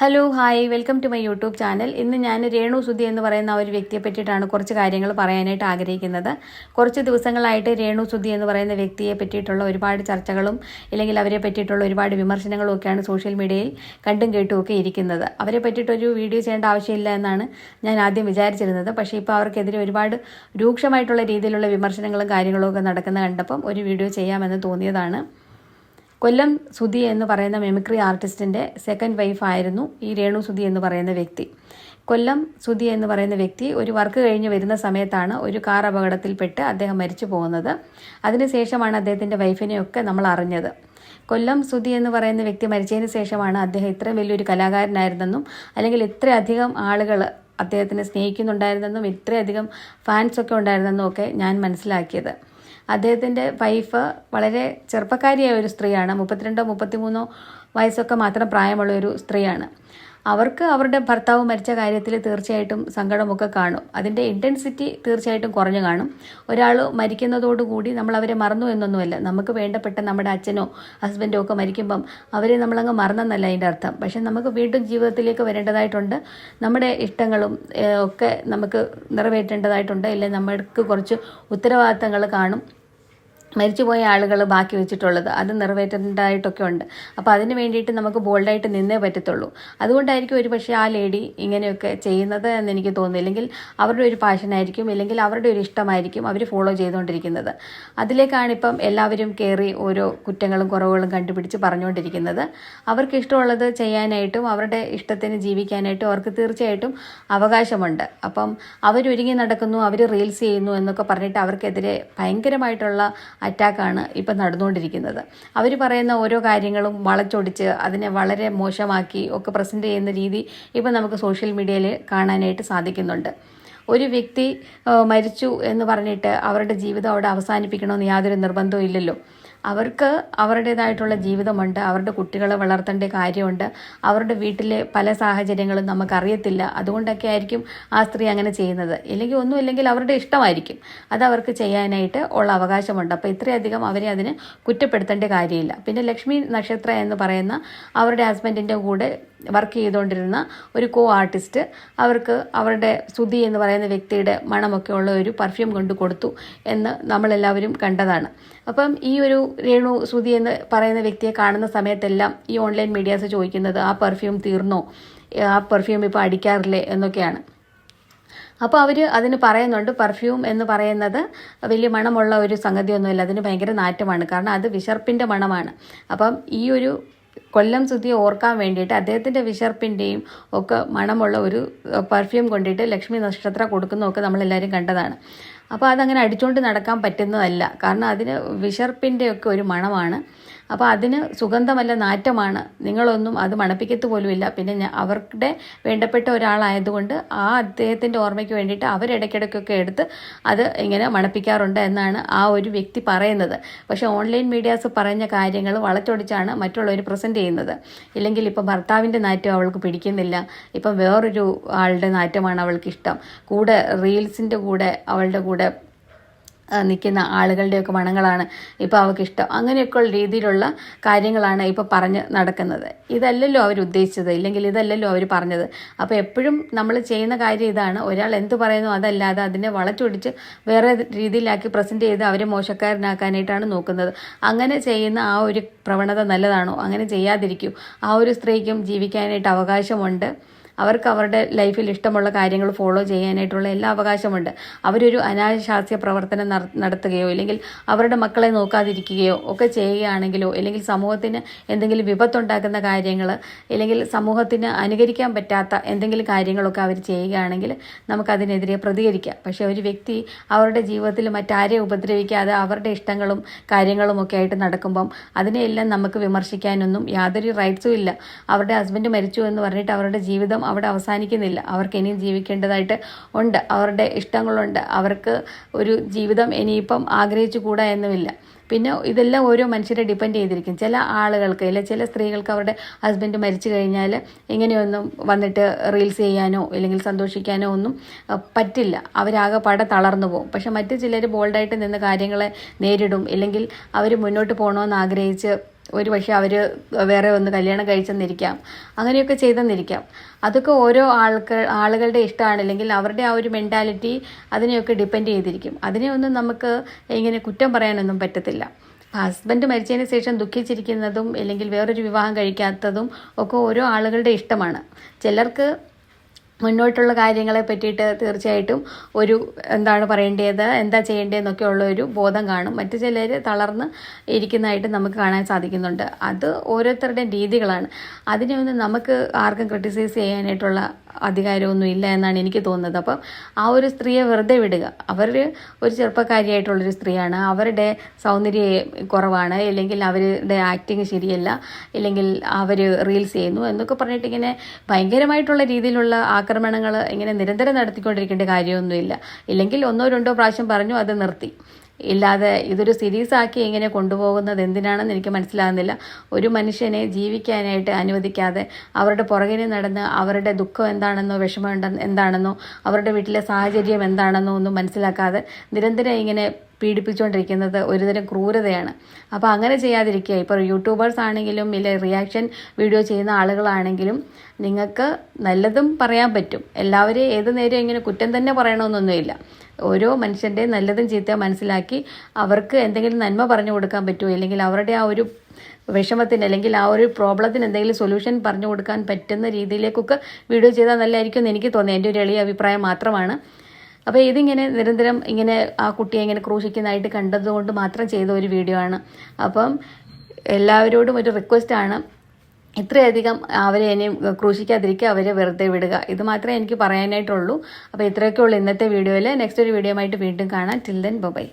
Hello hi welcome to my YouTube channel ഇന്ന് ഞാൻ രേണു സുധി എന്ന് പറയുന്ന ഒരു വ്യക്തിയെ പറ്റിയിട്ടാണ് കുറച്ച് കാര്യങ്ങൾ പറയാനായിട്ട് ആഗ്രഹിക്കുന്നത്. കുറച്ച് ദിവസങ്ങളായിട്ട് രേണു സുധി എന്ന് പറയുന്ന വ്യക്തിയെ പറ്റിയിട്ടുള്ള ഒരുപാട് ചർച്ചകളും ഇല്ലെങ്കിൽ അവരെ പറ്റിയിട്ടുള്ള ഒരുപാട് വിമർശനങ്ങളും ഒക്കെയാണ് സോഷ്യൽ മീഡിയയിൽ കണ്ടും കേട്ടും ഒക്കെ ഇരിക്കുന്നത്. അവരെ പറ്റിയിട്ടൊരു വീഡിയോ ചെയ്യേണ്ട ആവശ്യമില്ല എന്നാണ് ഞാൻ ആദ്യം വിചാരിച്ചിരുന്നത്. പക്ഷേ ഇപ്പോൾ അവർക്കെതിരെ ഒരുപാട് രൂക്ഷമായിട്ടുള്ള രീതിയിലുള്ള വിമർശനങ്ങളും കാര്യങ്ങളും ഒക്കെ നടക്കുന്ന കണ്ടപ്പം ഒരു വീഡിയോ ചെയ്യാമെന്ന് തോന്നിയതാണ്. കൊല്ലം സുധി എന്ന് പറയുന്ന മെമിക്രി ആർട്ടിസ്റ്റിന്റെ സെക്കൻഡ് വൈഫ് ആയിരുന്നു ഈ രേണു സുധി എന്ന് പറയുന്ന വ്യക്തി. കൊല്ലം സുധി എന്ന് പറയുന്ന വ്യക്തി ഒരു വർക്ക് കഴിഞ്ഞ് വരുന്ന സമയത്താണ് ഒരു കാർ അപകടത്തിൽപ്പെട്ട് അദ്ദേഹം മരിച്ചു പോകുന്നത്. അതിനുശേഷമാണ് അദ്ദേഹത്തിന്റെ വൈഫിനെയൊക്കെ നമ്മൾ അറിഞ്ഞത്. കൊല്ലം സുധി എന്ന് പറയുന്ന വ്യക്തി മരിച്ചതിന് ശേഷമാണ് അദ്ദേഹം ഇത്രയും വലിയൊരു കലാകാരനായിരുന്നെന്നും അല്ലെങ്കിൽ ഇത്രയധികം ആളുകൾ അദ്ദേഹത്തിനെ സ്നേഹിക്കുന്നുണ്ടായിരുന്നെന്നും ഇത്രയധികം ഫാൻസൊക്കെ ഉണ്ടായിരുന്നെന്നും ഒക്കെ ഞാൻ മനസ്സിലാക്കിയത്. അദ്ദേഹത്തിന്റെ വൈഫ് വളരെ ചെറുപ്പക്കാരിയായ ഒരു സ്ത്രീയാണ്. മുപ്പത്തിരണ്ടോ മുപ്പത്തിമൂന്നോ വയസ്സൊക്കെ മാത്രം പ്രായമുള്ള ഒരു സ്ത്രീയാണ്. അവർക്ക് അവരുടെ ഭർത്താവ് മരിച്ച കാര്യത്തിൽ തീർച്ചയായിട്ടും സങ്കടമൊക്കെ കാണും. അതിന്റെ ഇന്റൻസിറ്റി തീർച്ചയായിട്ടും കുറഞ്ഞു കാണും. ഒരാൾ മരിക്കുന്നതോടുകൂടി നമ്മൾ അവരെ മറന്നു എന്നൊന്നുമല്ല. നമുക്ക് വേണ്ടപ്പെട്ട നമ്മുടെ അച്ഛനോ ഹസ്ബൻഡോ ഒക്കെ മരിക്കുമ്പം അവരെ നമ്മളങ്ങ് മറന്നെന്നല്ല അതിന്റെ അർത്ഥം. പക്ഷേ നമുക്ക് വീണ്ടും ജീവിതത്തിലേക്ക് വരേണ്ടതായിട്ടുണ്ട്. നമ്മുടെ ഇഷ്ടങ്ങളും ഒക്കെ നമുക്ക് നിറവേറ്റേണ്ടതായിട്ടുണ്ട്. അല്ലെങ്കിൽ നമ്മൾക്ക് കുറച്ച് ഉത്തരവാദിത്തങ്ങൾ കാണും. മരിച്ചുപോയ ആളുകൾ ബാക്കി വെച്ചിട്ടുള്ളത്. അത് നിറവേറ്റേണ്ടതായിട്ടൊക്കെ ഉണ്ട്. അപ്പോൾ അതിന് വേണ്ടിയിട്ട് നമുക്ക് ബോൾഡായിട്ട് നിന്നേ പറ്റത്തുള്ളൂ. അതുകൊണ്ടായിരിക്കും ഒരു പക്ഷേ ആ ലേഡി ഇങ്ങനെയൊക്കെ ചെയ്യുന്നത് എന്ന് എനിക്ക് തോന്നുന്നു. ഇല്ലെങ്കിൽ അവരുടെ ഒരു പാഷനായിരിക്കും. ഇല്ലെങ്കിൽ അവരുടെ ഒരു ഇഷ്ടമായിരിക്കും അവർ ഫോളോ ചെയ്തുകൊണ്ടിരിക്കുന്നത്. അതിലേക്കാണ് ഇപ്പം എല്ലാവരും കയറി ഓരോ കുറ്റങ്ങളും കുറവുകളും കണ്ടുപിടിച്ച് പറഞ്ഞുകൊണ്ടിരിക്കുന്നത്. അവർക്ക് ഇഷ്ടമുള്ളത് ചെയ്യാനായിട്ടും അവരുടെ ഇഷ്ടത്തിന് ജീവിക്കാനായിട്ടും അവർക്ക് തീർച്ചയായിട്ടും അവകാശമുണ്ട്. അപ്പം അവരൊരുങ്ങി നടക്കുന്നു അവർ റീൽസ് ചെയ്യുന്നു എന്നൊക്കെ പറഞ്ഞിട്ട് അവർക്കെതിരെ ഭയങ്കരമായിട്ടുള്ള അറ്റാക്കാണ് ഇപ്പം നടന്നുകൊണ്ടിരിക്കുന്നത്. അവർ പറയുന്ന ഓരോ കാര്യങ്ങളും വളച്ചൊടിച്ച് അതിനെ വളരെ മോശമാക്കി ഒക്കെ പ്രസന്റ് ചെയ്യുന്ന രീതി ഇപ്പം നമുക്ക് സോഷ്യൽ മീഡിയയിൽ കാണാനായിട്ട് സാധിക്കുന്നുണ്ട്. ഒരു വ്യക്തി മരിച്ചു എന്ന് പറഞ്ഞിട്ട് അവരുടെ ജീവിതം അവിടെ അവസാനിപ്പിക്കണമെന്ന് യാതൊരു നിർബന്ധവും ഇല്ലല്ലോ. അവർക്ക് അവരുടേതായിട്ടുള്ള ജീവിതമുണ്ട് അവരുടെ കുട്ടികളെ വളർത്തേണ്ട കാര്യമുണ്ട് അവരുടെ വീട്ടിലെ പല സാഹചര്യങ്ങളും നമുക്കറിയത്തില്ല. അതുകൊണ്ടൊക്കെ ആയിരിക്കും ആ സ്ത്രീ അങ്ങനെ ചെയ്യുന്നത്. ഇല്ലെങ്കിൽ ഒന്നും ഇല്ലെങ്കിൽ അവരുടെ ഇഷ്ടമായിരിക്കും. അത് അവർക്ക് ചെയ്യാനായിട്ട് ഉള്ള അവകാശമുണ്ട്. അപ്പോൾ ഇത്രയധികം അവരെ അതിന് കുറ്റപ്പെടുത്തേണ്ട കാര്യമില്ല. പിന്നെ ലക്ഷ്മി നക്ഷത്ര എന്ന് പറയുന്ന അവരുടെ ഹസ്ബൻഡിന്റെ കൂടെ വർക്ക് ചെയ്തുകൊണ്ടിരുന്ന ഒരു കോ ആർട്ടിസ്റ്റ് അവർക്ക് അവരുടെ സ്തുതി എന്ന് പറയുന്ന വ്യക്തിയുടെ മണമൊക്കെ ഉള്ള ഒരു പെർഫ്യൂം കൊണ്ട് കൊടുത്തു എന്ന് നമ്മളെല്ലാവരും കണ്ടതാണ്. അപ്പം ഈ ഒരു രേണു ശ്രുതി എന്ന് പറയുന്ന വ്യക്തിയെ കാണുന്ന സമയത്തെല്ലാം ഈ ഓൺലൈൻ മീഡിയാസ് ചോദിക്കുന്നത് ആ പെർഫ്യൂം തീർന്നോ? ആ പെർഫ്യൂം ഇപ്പോൾ അടിക്കാറില്ലേ? എന്നൊക്കെയാണ്. അപ്പോൾ അവർ അതിന് പറയുന്നുണ്ട് പെർഫ്യൂം എന്ന് പറയുന്നത് വലിയ മണമുള്ള ഒരു സംഗതിയൊന്നുമില്ല അതിന് ഭയങ്കര നാറ്റമാണ്. കാരണം അത് വിശർപ്പിന്റെ മണമാണ്. അപ്പം ഈ ഒരു കൊല്ലം സുധിയെ ഓർക്കാൻ വേണ്ടിയിട്ട് അദ്ദേഹത്തിന്റെ വിശർപ്പിന്റെയും ഒക്കെ മണമുള്ള ഒരു പെർഫ്യൂം കൊണ്ടിട്ട് ലക്ഷ്മി നക്ഷത്ര കൊടുക്കുന്നതൊക്കെ നമ്മളെല്ലാവരും കണ്ടതാണ്. അപ്പോൾ അതങ്ങനെ അടിച്ചുകൊണ്ട് നടക്കാൻ പറ്റുന്നതല്ല. കാരണം അതിന് വിശർപ്പിന്റെ ഒക്കെ ഒരു മണമാണ്. അപ്പോൾ അതിന് സുഗന്ധമല്ല നാറ്റമാണ്. നിങ്ങളൊന്നും അത് മണപ്പിക്കത്ത് പോലുമില്ല. പിന്നെ അവരുടെ വേണ്ടപ്പെട്ട ഒരാളായതുകൊണ്ട് ആ അദ്ദേഹത്തിന്റെ ഓർമ്മയ്ക്ക് വേണ്ടിയിട്ട് അവരിടയ്ക്കിടയ്ക്കൊക്കെ എടുത്ത് അത് ഇങ്ങനെ മണപ്പിക്കാറുണ്ട് എന്നാണ് ആ ഒരു വ്യക്തി പറയുന്നത്. പക്ഷേ ഓൺലൈൻ മീഡിയാസ് പറഞ്ഞ കാര്യങ്ങൾ വളച്ചൊടിച്ചാണ് മറ്റുള്ളവർ പ്രസന്റ് ചെയ്യുന്നത്. ഇല്ലെങ്കിൽ ഇപ്പം ഭർത്താവിന്റെ നാറ്റം അവൾക്ക് പിടിക്കുന്നില്ല. ഇപ്പം വേറൊരു ആളുടെ നാറ്റമാണ് അവൾക്ക് ഇഷ്ടം കൂടെ റീൽസിന്റെ കൂടെ അവളുടെ കൂടെ നിൽക്കുന്ന ആളുകളുടെയൊക്കെ മണങ്ങളാണ് ഇപ്പോൾ അവൾക്ക് ഇഷ്ടം അങ്ങനെയൊക്കെയുള്ള രീതിയിലുള്ള കാര്യങ്ങളാണ് ഇപ്പോൾ പറഞ്ഞ് നടക്കുന്നത്. ഇതല്ലല്ലോ അവർ ഉദ്ദേശിച്ചത്. ഇല്ലെങ്കിൽ ഇതല്ലല്ലോ അവർ പറഞ്ഞത്. അപ്പോൾ എപ്പോഴും നമ്മൾ ചെയ്യുന്ന കാര്യം ഇതാണ്. ഒരാൾ എന്ത് പറയുന്നു അതല്ലാതെ അതിനെ വളച്ചൊടിച്ച് വേറെ രീതിയിലാക്കി പ്രസന്റ് ചെയ്ത് അവരെ മോശക്കാരനാക്കാനായിട്ടാണ് നോക്കുന്നത്. അങ്ങനെ ചെയ്യുന്ന ആ ഒരു പ്രവണത നല്ലതാണോ? അങ്ങനെ ചെയ്യാതിരിക്കൂ. ആ ഒരു സ്ത്രീക്കും ജീവിക്കാനായിട്ട് അവകാശമുണ്ട്. അവർക്ക് അവരുടെ ലൈഫിൽ ഇഷ്ടമുള്ള കാര്യങ്ങൾ ഫോളോ ചെയ്യാനായിട്ടുള്ള എല്ലാ അവകാശമുണ്ട്. അവരൊരു അനാശാസ്യ പ്രവർത്തനം നടത്തുകയോ അല്ലെങ്കിൽ അവരുടെ മക്കളെ നോക്കാതിരിക്കുകയോ ഒക്കെ ചെയ്യുകയാണെങ്കിലോ അല്ലെങ്കിൽ സമൂഹത്തിന് എന്തെങ്കിലും വിപത്തുണ്ടാക്കുന്ന കാര്യങ്ങൾ അല്ലെങ്കിൽ സമൂഹത്തിന് അനുകരിക്കാൻ പറ്റാത്ത എന്തെങ്കിലും കാര്യങ്ങളൊക്കെ അവർ ചെയ്യുകയാണെങ്കിൽ നമുക്കതിനെതിരെ പ്രതികരിക്കാം. പക്ഷേ ഒരു വ്യക്തി അവരുടെ ജീവിതത്തിൽ മറ്റാരെ ഉപദ്രവിക്കാതെ അവരുടെ ഇഷ്ടങ്ങളും കാര്യങ്ങളും ഒക്കെ ആയിട്ട് നടക്കുമ്പം അതിനെയെല്ലാം നമുക്ക് വിമർശിക്കാനൊന്നും യാതൊരു റൈറ്റ്സും ഇല്ല. അവരുടെ ഹസ്ബൻഡ് മരിച്ചു എന്ന് പറഞ്ഞിട്ട് അവരുടെ ജീവിതം അവിടെ അവസാനിക്കുന്നില്ല. അവർക്ക് ഇനിയും ജീവിക്കേണ്ടതായിട്ട് ഉണ്ട്. അവരുടെ ഇഷ്ടങ്ങളുണ്ട്. അവർക്ക് ഒരു ജീവിതം ഇനിയിപ്പം ആഗ്രഹിച്ചു കൂടാ എന്നുമില്ല. പിന്നെ ഇതെല്ലാം ഓരോ മനുഷ്യരെ ഡിപ്പെൻഡ് ചെയ്തിരിക്കും. ചില ആളുകൾക്ക് ഇല്ല ചില സ്ത്രീകൾക്ക് അവരുടെ ഹസ്ബൻഡ് മരിച്ചു കഴിഞ്ഞാൽ ഇങ്ങനെയൊന്നും വന്നിട്ട് റീൽസ് ചെയ്യാനോ അല്ലെങ്കിൽ സന്തോഷിക്കാനോ ഒന്നും പറ്റില്ല. അവരാകെ പട തളർന്നു പോകും. പക്ഷെ മറ്റു ചിലർ ബോൾഡായിട്ട് നിന്ന് കാര്യങ്ങളെ നേരിടും. ഇല്ലെങ്കിൽ അവർ മുന്നോട്ട് പോകണമെന്ന് ആഗ്രഹിച്ച് ഒരു പക്ഷേ അവർ വേറെ ഒന്ന് കല്യാണം കഴിച്ചെന്നിരിക്കാം. അങ്ങനെയൊക്കെ ചെയ്തെന്നിരിക്കാം. അതൊക്കെ ഓരോ ആൾക്ക് ആളുകളുടെ ഇഷ്ടമാണ്. അല്ലെങ്കിൽ അവരുടെ ആ ഒരു മെന്റാലിറ്റി അതിനെയൊക്കെ ഡിപ്പെൻഡ് ചെയ്തിരിക്കും. അതിനെ ഒന്നും നമുക്ക് ഇങ്ങനെ കുറ്റം പറയാനൊന്നും പറ്റത്തില്ല. ഹസ്ബൻഡ് മരിച്ചതിന് ശേഷം ദുഃഖിച്ചിരിക്കുന്നതും അല്ലെങ്കിൽ വേറൊരു വിവാഹം കഴിക്കാത്തതും ഒക്കെ ഓരോ ആളുകളുടെ ഇഷ്ടമാണ്. ചിലർക്ക് മുന്നോട്ടുള്ള കാര്യങ്ങളെ പറ്റിയിട്ട് തീർച്ചയായിട്ടും ഒരു എന്താണ് പറയേണ്ടത് എന്താ ചെയ്യേണ്ടതെന്നൊക്കെ ഉള്ള ഒരു ബോധം കാണും. മറ്റു ചിലർ തളർന്ന് ഇരിക്കുന്നതായിട്ട് നമുക്ക് കാണാൻ സാധിക്കുന്നുണ്ട്. അത് ഓരോരുത്തരുടെയും രീതികളാണ്. അതിനെ ഒന്നും നമുക്ക് ആർക്കും ക്രിട്ടിസൈസ് ചെയ്യാനായിട്ടുള്ള അധികാരമൊന്നും ഇല്ല എന്നാണ് എനിക്ക് തോന്നുന്നത്. അപ്പം ആ ഒരു സ്ത്രീയെ വെറുതെ വിടുക. അവർ ഒരു ചെറുപ്പക്കാരിയായിട്ടുള്ളൊരു സ്ത്രീയാണ്. അവരുടെ സൗന്ദര്യ കുറവാണ്. അല്ലെങ്കിൽ അവരുടെ ആക്ടിങ് ശരിയല്ല. ഇല്ലെങ്കിൽ അവർ റീൽസ് ചെയ്യുന്നു എന്നൊക്കെ പറഞ്ഞിട്ട് ഇങ്ങനെ ഭയങ്കരമായിട്ടുള്ള രീതിയിലുള്ള ആക്രമണങ്ങൾ ഇങ്ങനെ നിരന്തരം നടത്തിക്കൊണ്ടിരിക്കേണ്ട കാര്യമൊന്നുമില്ല. ഇല്ലെങ്കിൽ ഒന്നോ രണ്ടോ പ്രാവശ്യം പറഞ്ഞു അത് നിർത്തി. ഇല്ലാതെ ഇതൊരു സീരീസ് ആക്കി ഇങ്ങനെ കൊണ്ടുപോകുന്നത് എന്തിനാണെന്ന് എനിക്ക് മനസ്സിലാകുന്നില്ല. ഒരു മനുഷ്യനെ ജീവിക്കാനായിട്ട് അനുവദിക്കാതെ അവരുടെ പുറകിനെ നടന്ന് അവരുടെ ദുഃഖം എന്താണെന്നോ വിഷമം എന്താണെന്നോ അവരുടെ വീട്ടിലെ സാഹചര്യം എന്താണെന്നോ ഒന്നും മനസ്സിലാക്കാതെ നിരന്തരം ഇങ്ങനെ പീഡിപ്പിച്ചുകൊണ്ടിരിക്കുന്നത് ഒരുതരം ക്രൂരതയാണ്. അപ്പോൾ അങ്ങനെ ചെയ്യാതിരിക്കുക. ഇപ്പോൾ യൂട്യൂബേഴ്സ് ആണെങ്കിലും ഇല്ല റിയാക്ഷൻ വീഡിയോ ചെയ്യുന്ന ആളുകളാണെങ്കിലും നിങ്ങൾക്ക് നല്ലതും പറയാൻ പറ്റും. എല്ലാവരെയും ഏത് നേരം ഇങ്ങനെ കുറ്റം തന്നെ പറയണമെന്നൊന്നുമില്ല. ഓരോ മനുഷ്യന്റെ നല്ലതും ചീത്ത മനസ്സിലാക്കി അവർക്ക് എന്തെങ്കിലും നന്മ പറഞ്ഞു കൊടുക്കാൻ പറ്റുമോ? അല്ലെങ്കിൽ അവരുടെ ആ ഒരു വിഷമത്തിന് അല്ലെങ്കിൽ ആ ഒരു പ്രോബ്ലത്തിന് എന്തെങ്കിലും സൊല്യൂഷൻ പറഞ്ഞു കൊടുക്കാൻ പറ്റുന്ന രീതിയിലേക്കൊക്കെ വീഡിയോ ചെയ്താൽ നല്ലതായിരിക്കും എന്ന് എനിക്ക് തോന്നി എന്റെ ഒരു എളിയ അഭിപ്രായം മാത്രമാണ്. അപ്പോൾ ഇതിങ്ങനെ നിരന്തരം ഇങ്ങനെ ആ കുട്ടിയെ ഇങ്ങനെ ക്രൂശിക്കുന്നതായിട്ട് കണ്ടതുകൊണ്ട് മാത്രം ചെയ്ത ഒരു വീഡിയോ ആണ്. അപ്പം എല്ലാവരോടും ഒരു റിക്വസ്റ്റാണ് ഇത്രയധികം അവരെ ഇനിയും ക്രൂശിക്കാതിരിക്കുക അവരെ വെറുതെ വിടുക. ഇത് മാത്രമേ എനിക്ക് പറയാനായിട്ടുള്ളൂ. അപ്പോൾ ഇത്രയൊക്കെ ഉള്ളൂ ഇന്നത്തെ വീഡിയോയിൽ നെക്സ്റ്റ് ഒരു വീഡിയോ ആയിട്ട് വീണ്ടും കാണാം. Till then bye